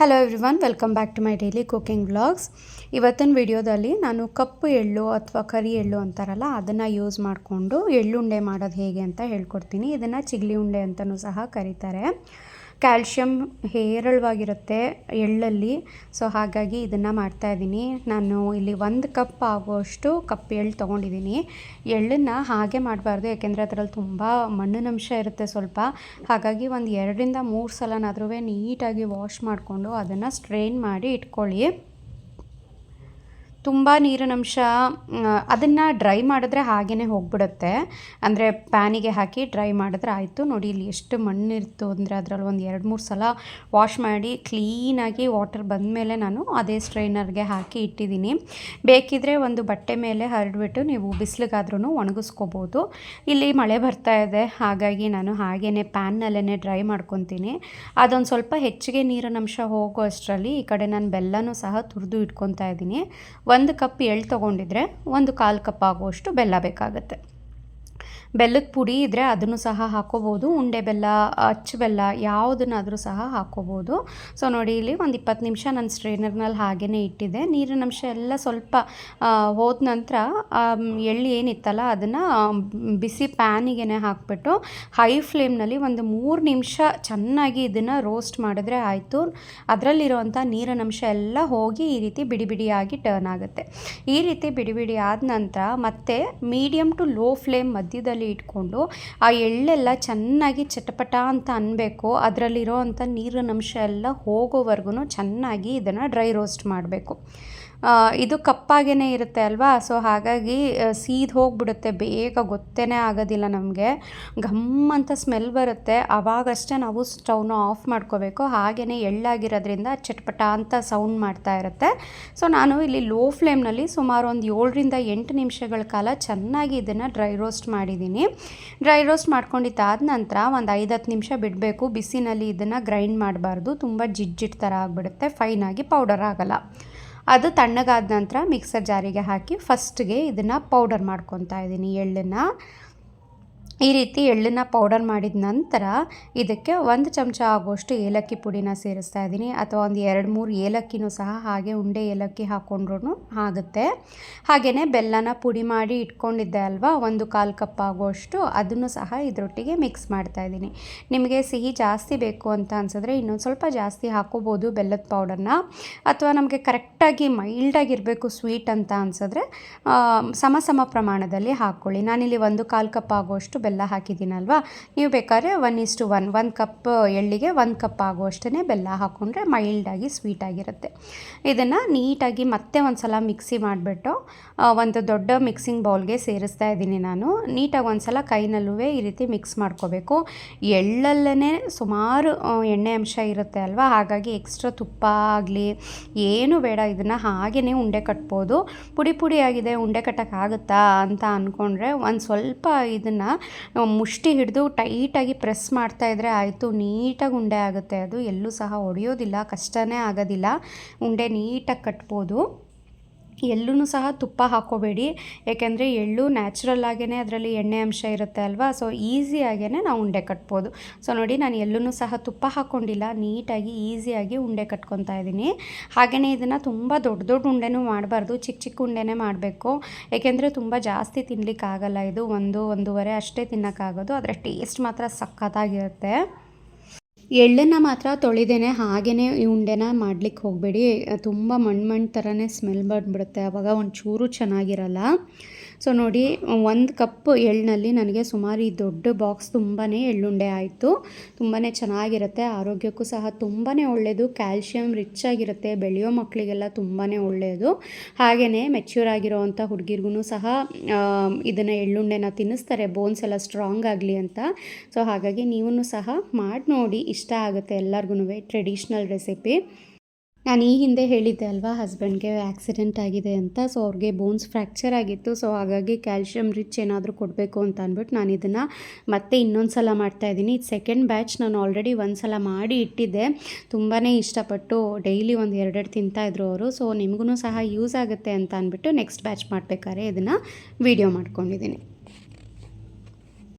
Hello everyone welcome back to my daily cooking vlogs ಇವತ್ತಿನ ವಿಡಿಯೋದಲ್ಲಿ ನಾನು ಕಪ್ಪು ಎಳ್ಳು ಅಥವಾ ಕರಿ ಎಳ್ಳು ಅಂತಾರಲ್ಲ, ಅದನ್ನು ಯೂಸ್ ಮಾಡಿಕೊಂಡು ಎಳ್ಳುಂಡೆ ಮಾಡೋದು ಹೇಗೆ ಅಂತ ಹೇಳ್ಕೊಡ್ತೀನಿ. ಇದನ್ನು ಚಿಗ್ಲಿ ಉಂಡೆ ಅಂತಲೂ ಸಹ ಕರೀತಾರೆ. ಕ್ಯಾಲ್ಶಿಯಮ್ ಹೇರಳವಾಗಿರುತ್ತೆ ಎಳ್ಳಲ್ಲಿ. ಸೊ ಹಾಗಾಗಿ ಇದನ್ನು ಮಾಡ್ತಾಯಿದ್ದೀನಿ ನಾನು ಇಲ್ಲಿ ಒಂದು ಕಪ್ ಆಗುವಷ್ಟು ಕಪ್ ಎಳ್ಳು ತೊಗೊಂಡಿದ್ದೀನಿ. ಎಳ್ಳನ್ನು ಹಾಗೆ ಮಾಡಬಾರ್ದು, ಯಾಕೆಂದರೆ ಅದರಲ್ಲಿ ತುಂಬ ಮಣ್ಣಿನಂಶ ಇರುತ್ತೆ ಸ್ವಲ್ಪ. ಹಾಗಾಗಿ ಒಂದು ಎರಡರಿಂದ ಮೂರು ಸಲನಾದ್ರೂ ನೀಟಾಗಿ ವಾಶ್ ಮಾಡಿಕೊಂಡು ಅದನ್ನು ಸ್ಟ್ರೈನ್ ಮಾಡಿ ಇಟ್ಕೊಳ್ಳಿ. ತುಂಬ ನೀರಿನಂಶ ಅದನ್ನು ಡ್ರೈ ಮಾಡಿದ್ರೆ ಹಾಗೇ ಹೋಗ್ಬಿಡುತ್ತೆ. ಅಂದರೆ ಪ್ಯಾನಿಗೆ ಹಾಕಿ ಡ್ರೈ ಮಾಡಿದ್ರೆ ಆಯಿತು. ನೋಡಿ, ಇಲ್ಲಿ ಎಷ್ಟು ಮಣ್ಣಿರ್ತು ಅಂದರೆ ಅದರಲ್ಲಿ ಒಂದು ಎರಡು ಮೂರು ಸಲ ವಾಶ್ ಮಾಡಿ ಕ್ಲೀನಾಗಿ ವಾಟರ್ ಬಂದಮೇಲೆ ನಾನು ಅದೇ ಸ್ಟ್ರೈನರ್ಗೆ ಹಾಕಿ ಇಟ್ಟಿದ್ದೀನಿ. ಬೇಕಿದ್ರೆ ಒಂದು ಬಟ್ಟೆ ಮೇಲೆ ಹರಡ್ಬಿಟ್ಟು ನೀವು ಬಿಸಿಲಿಗಾದ್ರೂ ಒಣಗಿಸ್ಕೋಬೋದು. ಇಲ್ಲಿ ಮಳೆ ಬರ್ತಾ ಇದೆ. ಹಾಗಾಗಿ ನಾನು ಹಾಗೇ ಪ್ಯಾನ್ನಲ್ಲೇ ಡ್ರೈ ಮಾಡ್ಕೊತೀನಿ. ಅದೊಂದು ಸ್ವಲ್ಪ ಹೆಚ್ಚಿಗೆ ನೀರಿನಂಶ ಹೋಗೋ ಅಷ್ಟರಲ್ಲಿ ಈ ಕಡೆ ನಾನು ಬೆಲ್ಲನೂ ಸಹ ತುರಿದು ಇಟ್ಕೊತಾ ಇದ್ದೀನಿ. ಒಂದು ಕಪ್ ಎಳ್ಳು ತೊಗೊಂಡಿದ್ರೆ ಒಂದು ಕಾಲು ಕಪ್ ಆಗುವಷ್ಟು ಬೆಲ್ಲ ಬೇಕಾಗುತ್ತೆ. ಬೆಲ್ಲದ ಪುಡಿ ಇದ್ದರೆ ಅದನ್ನು ಸಹ ಹಾಕೋಬೋದು, ಉಂಡೆ ಬೆಲ್ಲ, ಅಚ್ಚು ಬೆಲ್ಲ ಯಾವುದನ್ನಾದರೂ ಸಹ ಹಾಕೋಬೋದು. ಸೊ ನೋಡಿ, ಇಲ್ಲಿ ಒಂದು ಇಪ್ಪತ್ತು ನಿಮಿಷ ನಾನು ಸ್ಟ್ರೈನರ್ನಲ್ಲಿ ಹಾಗೇ ಇಟ್ಟಿದ್ದೆ. ನೀರಿನ ಅಂಶ ಎಲ್ಲ ಸ್ವಲ್ಪ ಹೋದ ನಂತರ ಎಳ್ಳು ಏನಿತ್ತಲ್ಲ ಅದನ್ನು ಬಿಸಿ ಪ್ಯಾನಿಗೆ ಹಾಕ್ಬಿಟ್ಟು ಹೈ ಫ್ಲೇಮ್ನಲ್ಲಿ ಒಂದು ಮೂರು ನಿಮಿಷ ಚೆನ್ನಾಗಿ ಇದನ್ನು ರೋಸ್ಟ್ ಮಾಡಿದ್ರೆ ಆಯಿತು. ಅದರಲ್ಲಿರುವಂಥ ನೀರಿನ ಅಂಶ ಎಲ್ಲ ಹೋಗಿ ಈ ರೀತಿ ಬಿಡಿ ಬಿಡಿಯಾಗಿ ಟರ್ನ್ ಆಗುತ್ತೆ. ಈ ರೀತಿ ಬಿಡಿ ಬಿಡಿ ಆದ ನಂತರ ಮತ್ತೆ ಮೀಡಿಯಮ್ ಟು ಲೋ ಫ್ಲೇಮ್ ಮಧ್ಯದಲ್ಲಿ ಇಟ್ಕೊಂಡು ಆ ಎಳ್ಳೆಲ್ಲ ಚೆನ್ನಾಗಿ ಚಟಪಟ ಅಂತ ಅನ್ನಬೇಕು ಅದರಲ್ಲಿರೋ ಅಂಥ ನೀರಿನ ಅಂಶ ಎಲ್ಲ ಹೋಗೋವರೆಗೂ ಚೆನ್ನಾಗಿ ಇದನ್ನು ಡ್ರೈ ರೋಸ್ಟ್ ಮಾಡಬೇಕು. ಇದು ಕಪ್ಪಾಗೇ ಇರುತ್ತೆ ಅಲ್ವಾ? ಸೊ ಹಾಗಾಗಿ ಸೀದ್ ಹೋಗಿಬಿಡುತ್ತೆ. ಬೇಗ ಗೊತ್ತೇ ಆಗೋದಿಲ್ಲ ನಮಗೆ. ಘಮ್ ಅಂತ ಸ್ಮೆಲ್ ಬರುತ್ತೆ. ಆವಾಗಷ್ಟೇ ನಾವು ಸ್ಟವ್ನ ಆಫ್ ಮಾಡ್ಕೋಬೇಕು. ಹಾಗೆಯೇ ಎಳ್ಳಾಗಿರೋದ್ರಿಂದ ಚಟ್ಪಟ ಅಂತ ಸೌಂಡ್ ಮಾಡ್ತಾ ಇರುತ್ತೆ. ಸೊ ನಾನು ಇಲ್ಲಿ ಲೋ ಫ್ಲೇಮ್ನಲ್ಲಿ ಸುಮಾರು ಒಂದು ಏಳರಿಂದ ಎಂಟು ನಿಮಿಷಗಳ ಕಾಲ ಚೆನ್ನಾಗಿ ಇದನ್ನು ಡ್ರೈ ರೋಸ್ಟ್ ಮಾಡಿದ್ದೀನಿ. ಡ್ರೈ ರೋಸ್ಟ್ ಮಾಡ್ಕೊಂಡಿದ್ದಾದ ನಂತರ ಒಂದು ಐದು ಹತ್ತು ನಿಮಿಷ ಬಿಡಬೇಕು. ಬಿಸಿನಲ್ಲಿ ಇದನ್ನು ಗ್ರೈಂಡ್ ಮಾಡಬಾರ್ದು. ತುಂಬ ಜಿಡ್ಜಿಟ್ ಥರ ಆಗಿಬಿಡುತ್ತೆ. ಫೈನಾಗಿ ಪೌಡರ್ ಆಗೋಲ್ಲ. ಅದು ತಣ್ಣಗಾದ ನಂತರ ಮಿಕ್ಸರ್ ಜಾರಿಗೆ ಹಾಕಿ ಫಸ್ಟ್ಗೆ ಇದನ್ನು ಪೌಡರ್ ಮಾಡ್ಕೊತಾ ಇದ್ದೀನಿ ಎಳ್ಳನ್ನು. ಈ ರೀತಿ ಎಳ್ಳನ್ನು ಪೌಡರ್ ಮಾಡಿದ ನಂತರ ಇದಕ್ಕೆ ಒಂದು ಚಮಚ ಆಗುವಷ್ಟು ಏಲಕ್ಕಿ ಪುಡಿನ ಸೇರಿಸ್ತಾ ಇದ್ದೀನಿ. ಅಥವಾ ಒಂದು ಎರಡು ಮೂರು ಏಲಕ್ಕಿನೂ ಸಹ ಹಾಗೆ ಉಂಡೆ ಏಲಕ್ಕಿ ಹಾಕ್ಕೊಂಡ್ರೂ ಆಗುತ್ತೆ. ಹಾಗೆಯೇ ಬೆಲ್ಲನ ಪುಡಿ ಮಾಡಿ ಇಟ್ಕೊಂಡಿದ್ದೆ ಅಲ್ವಾ? ಒಂದು ಕಾಲು ಕಪ್ ಆಗುವಷ್ಟು ಅದನ್ನು ಸಹ ಇದರೊಟ್ಟಿಗೆ ಮಿಕ್ಸ್ ಮಾಡ್ತಾ ಇದ್ದೀನಿ. ನಿಮಗೆ ಸಿಹಿ ಜಾಸ್ತಿ ಬೇಕು ಅಂತ ಅನ್ಸಿದ್ರೆ ಇನ್ನೊಂದು ಸ್ವಲ್ಪ ಜಾಸ್ತಿ ಹಾಕೋಬೋದು ಬೆಲ್ಲದ ಪೌಡರ್ನ ಅಥವಾ ನಮಗೆ ಕರೆಕ್ಟಾಗಿ ಮೈಲ್ಡಾಗಿರಬೇಕು ಸ್ವೀಟ್ ಅಂತ ಅನ್ಸಿದ್ರೆ ಸಮ ಸಮ ಪ್ರಮಾಣದಲ್ಲಿ ಹಾಕ್ಕೊಳ್ಳಿ. ನಾನಿಲ್ಲಿ ಒಂದು ಕಾಲು ಕಪ್ ಆಗುವಷ್ಟು ಬೆಲ್ಲ ಹಾಕಿದ್ದೀನಲ್ವಾ? ನೀವು ಬೇಕಾದ್ರೆ ಒನ್ ಇಸ್ಟು ಒನ್ ಒಂದು ಕಪ್ ಎಳ್ಳಿಗೆ ಒಂದು ಕಪ್ ಆಗುವಷ್ಟೇ ಬೆಲ್ಲ ಹಾಕ್ಕೊಂಡ್ರೆ ಮೈಲ್ಡಾಗಿ ಸ್ವೀಟಾಗಿರುತ್ತೆ ಇದನ್ನು ನೀಟಾಗಿ ಮತ್ತೆ ಒಂದು ಸಲ ಮಿಕ್ಸಿ ಮಾಡಿಬಿಟ್ಟು ಒಂದು ದೊಡ್ಡ ಮಿಕ್ಸಿಂಗ್ ಬೌಲ್ಗೆ ಸೇರಿಸ್ತಾ ಇದ್ದೀನಿ ನಾನು. ನೀಟಾಗಿ ಒಂದು ಸಲ ಕೈನಲ್ಲೂ ಈ ರೀತಿ ಮಿಕ್ಸ್ ಮಾಡ್ಕೋಬೇಕು. ಎಳ್ಳಲ್ಲೇ ಸುಮಾರು ಎಣ್ಣೆ ಅಂಶ ಇರುತ್ತೆ ಅಲ್ವಾ? ಹಾಗಾಗಿ ಎಕ್ಸ್ಟ್ರಾ ತುಪ್ಪ ಆಗಲಿ, ಏನು ಬೇಡ, ಇದನ್ನು ಹಾಗೆಯೇ ಉಂಡೆ ಕಟ್ಬೋದು. ಪುಡಿ ಪುಡಿಯಾಗಿದೆ ಉಂಡೆ ಕಟ್ಟೋಕ್ಕಾಗುತ್ತಾ ಅಂತ ಅಂದ್ಕೊಂಡ್ರೆ ಒಂದು ಸ್ವಲ್ಪ ಇದನ್ನು ಮುಷ್ಟಿ ಹಿಡಿದು ಟೈಟಾಗಿ ಪ್ರೆಸ್ ಮಾಡ್ತಾ ಇದ್ದರೆ ಆಯಿತು, ನೀಟಾಗಿ ಉಂಡೆ ಆಗುತ್ತೆ. ಅದು ಎಲ್ಲೂ ಸಹ ಒಡೆಯೋದಿಲ್ಲ, ಕಷ್ಟನೇ ಆಗೋದಿಲ್ಲ. ಉಂಡೆ ನೀಟಾಗಿ ಕಟ್ಬೋದು. ಎಲ್ಲೂ ಸಹ ತುಪ್ಪ ಹಾಕೋಬೇಡಿ ಏಕೆಂದರೆ ಎಳ್ಳು ನ್ಯಾಚುರಲ್ ಆಗೇ ಅದರಲ್ಲಿ ಎಣ್ಣೆ ಅಂಶ ಇರುತ್ತೆ ಅಲ್ವಾ? ಸೊ ಈಸಿಯಾಗೇ ನಾವು ಉಂಡೆ ಕಟ್ಬೋದು. ಸೊ ನೋಡಿ ನಾನು ಎಲ್ಲೂ ಸಹ ತುಪ್ಪ ಹಾಕ್ಕೊಂಡಿಲ್ಲ. ನೀಟಾಗಿ ಈಸಿಯಾಗಿ ಉಂಡೆ ಕಟ್ಕೊತಾ ಇದ್ದೀನಿ. ಹಾಗೆಯೇ ಇದನ್ನು ತುಂಬ ದೊಡ್ಡ ದೊಡ್ಡ ಉಂಡೆನೂ ಮಾಡಬಾರ್ದು. ಚಿಕ್ಕ ಚಿಕ್ಕ ಉಂಡೆನೇ ಮಾಡಬೇಕು. ಏಕೆಂದರೆ ತುಂಬ ಜಾಸ್ತಿ ತಿನ್ನಲಿಕ್ಕಾಗಲ್ಲ ಇದು. ಒಂದು, ಒಂದೂವರೆ ಅಷ್ಟೇ ತಿನ್ನೋಕ್ಕಾಗೋದು. ಅದರ ಟೇಸ್ಟ್ ಮಾತ್ರ ಸಖತ್ತಾಗಿರುತ್ತೆ. ಎಳ್ಳನ್ನು ಮಾತ್ರ ತೊಳಿದೇನೆ ಹಾಗೆಯೇ ಈ ಉಂಡೆನ ಮಾಡಲಿಕ್ಕೆ ಹೋಗಬೇಡಿ. ತುಂಬ ಮಣ್ಣು ಮಣ್ಣು ಥರನೇ ಸ್ಮೆಲ್ ಬಂದುಬಿಡುತ್ತೆ. ಆವಾಗ ಒಂಚೂರು ಚೆನ್ನಾಗಿರಲ್ಲ. ಸೊ ನೋಡಿ, ಒಂದು ಕಪ್ ಎಳ್ಳಿನಲ್ಲಿ ನನಗೆ ಸುಮಾರು ಈ ದೊಡ್ಡ ಬಾಕ್ಸ್ ತುಂಬಾ ಎಳ್ಳುಂಡೆ ಆಯಿತು. ತುಂಬಾ ಚೆನ್ನಾಗಿರುತ್ತೆ, ಆರೋಗ್ಯಕ್ಕೂ ಸಹ ತುಂಬಾ ಒಳ್ಳೆಯದು ಕ್ಯಾಲ್ಶಿಯಂ ರಿಚ್ ಆಗಿರುತ್ತೆ, ಬೆಳೆಯೋ ಮಕ್ಕಳಿಗೆಲ್ಲ ತುಂಬಾ ಒಳ್ಳೆಯದು ಹಾಗೆಯೇ ಮೆಚ್ಯೂರ್ ಆಗಿರೋವಂಥ ಹುಡುಗಿರ್ಗೂ ಸಹ ಇದನ್ನು ಎಳ್ಳುಂಡೆನ ತಿನ್ನಿಸ್ತಾರೆ ಬೋನ್ಸ್ ಎಲ್ಲ ಸ್ಟ್ರಾಂಗ್ ಆಗಲಿ ಅಂತ. ಸೊ ಹಾಗಾಗಿ ನೀವು ಸಹ ಮಾಡಿ ನೋಡಿ ಇಷ್ಟ ಆಗುತ್ತೆ ಎಲ್ಲರಿಗೂ ಟ್ರೆಡಿಷ್ನಲ್ ರೆಸಿಪಿ ನಾನು ಈ ಹಿಂದೆ ಹೇಳಿದ್ದೆ ಅಲ್ವಾ ಹಸ್ಬೆಂಡ್ಗೆ ಆ್ಯಕ್ಸಿಡೆಂಟ್ ಆಗಿದೆ ಅಂತ ಸೊ ಅವ್ರಿಗೆ ಬೋನ್ಸ್ ಫ್ರ್ಯಾಕ್ಚರ್ ಆಗಿತ್ತು ಸೊ ಹಾಗಾಗಿ ಕ್ಯಾಲ್ಸಿಯಂ ರಿಚ್ ಏನಾದರೂ ಕೊಡಬೇಕು ಅಂತ ಅಂದ್ಬಿಟ್ಟು ನಾನು ಇದನ್ನು ಮತ್ತೆ ಇನ್ನೊಂದು ಸಲ ಮಾಡ್ತಾಯಿದ್ದೀನಿ ಇದು ಸೆಕೆಂಡ್ ಬ್ಯಾಚ್ ನಾನು ಆಲ್ರೆಡಿ ಒಂದು ಸಲ ಮಾಡಿ ಇಟ್ಟಿದ್ದೆ. ತುಂಬಾ ಇಷ್ಟಪಟ್ಟು ಡೈಲಿ ಒಂದು ಎರಡೆರಡು ತಿಂತಾಯಿದ್ರು ಅವರು ಸೊ ನಿಮಗೂ ಸಹ ಯೂಸ್ ಆಗುತ್ತೆ ಅಂತ ಅಂದ್ಬಿಟ್ಟು ನೆಕ್ಸ್ಟ್ ಬ್ಯಾಚ್ ಮಾಡಬೇಕಾದ್ರೆ ಇದನ್ನು ವೀಡಿಯೋ ಮಾಡ್ಕೊಂಡಿದ್ದೀನಿ.